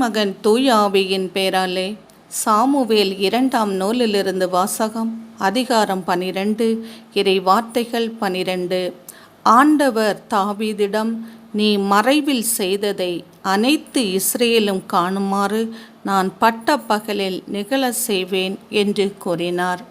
மகன் தூய ஆவியின் பேராலே சாமுவேல் இரண்டாம் நூலிலிருந்து வாசகம் அதிகாரம் பனிரெண்டு இறை வார்த்தைகள் பனிரெண்டு. ஆண்டவர் தாவீதிடம் நீ மறைவில் செய்ததை அனைத்து இஸ்ரேலும் காணுமாறு நான் பட்ட பகலில் நிகழ செய்வேன் என்று கூறினார்.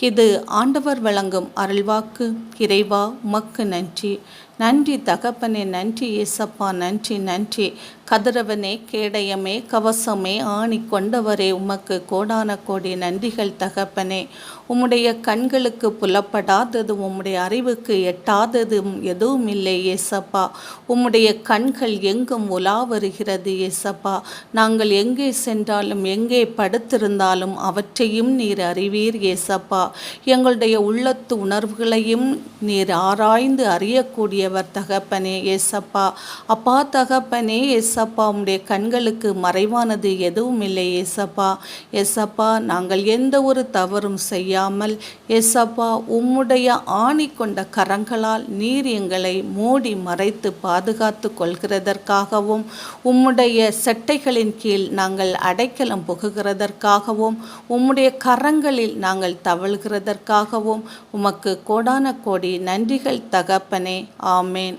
இது ஆண்டவர் வழங்கும் அருள்வாக்கு. இறைவா உமக்கு நன்றி. நன்றி தகப்பனே நன்றி ஏசப்பா நன்றி நன்றி. கதிரவனே கேடயமே கவசமே ஆணி கொண்டவரே உமக்கு கோடான கோடி நன்றிகள் தகப்பனே. உம்முடைய கண்களுக்கு புலப்படாதது உம்முடைய அறிவுக்கு எட்டாததும் எதுவும் இல்லை ஏசப்பா. உம்முடைய கண்கள் எங்கும் உலா வருகிறது ஏசப்பா. நாங்கள் எங்கே சென்றாலும் எங்கே படுத்திருந்தாலும் அவற்றையும் நீர் அறிவீர் ஏசப்பா. எங்களுடைய உள்ளத்து உணர்வுகளையும் நீர் ஆராய்ந்து அறியக்கூடிய அறியக்கூடியவர் தகப்பனே ஏசப்பா. அப்பா தகப்பனே ஏசப்பா உம்முடைய கண்களுக்கு மறைவானது எதுவும் இல்லை ஏசப்பா. ஏசப்பா நாங்கள் எந்த ஒரு தவறும் செய்யாமல் ஏசப்பா உம்முடைய ஆணி கொண்ட கரங்களால் நீர் எங்களை மூடி மறைத்து பாதுகாத்து கொள்கிறதற்காகவும் உம்முடைய செட்டைகளின் கீழ் நாங்கள் அடைக்கலம் புகுகிறதற்காகவும் உம்முடைய கரங்களில் நாங்கள் தவழ்கிறதற்காகவும் உமக்கு கோடான கோடி நன்றிகள் தகப்பனே. ஆமேன்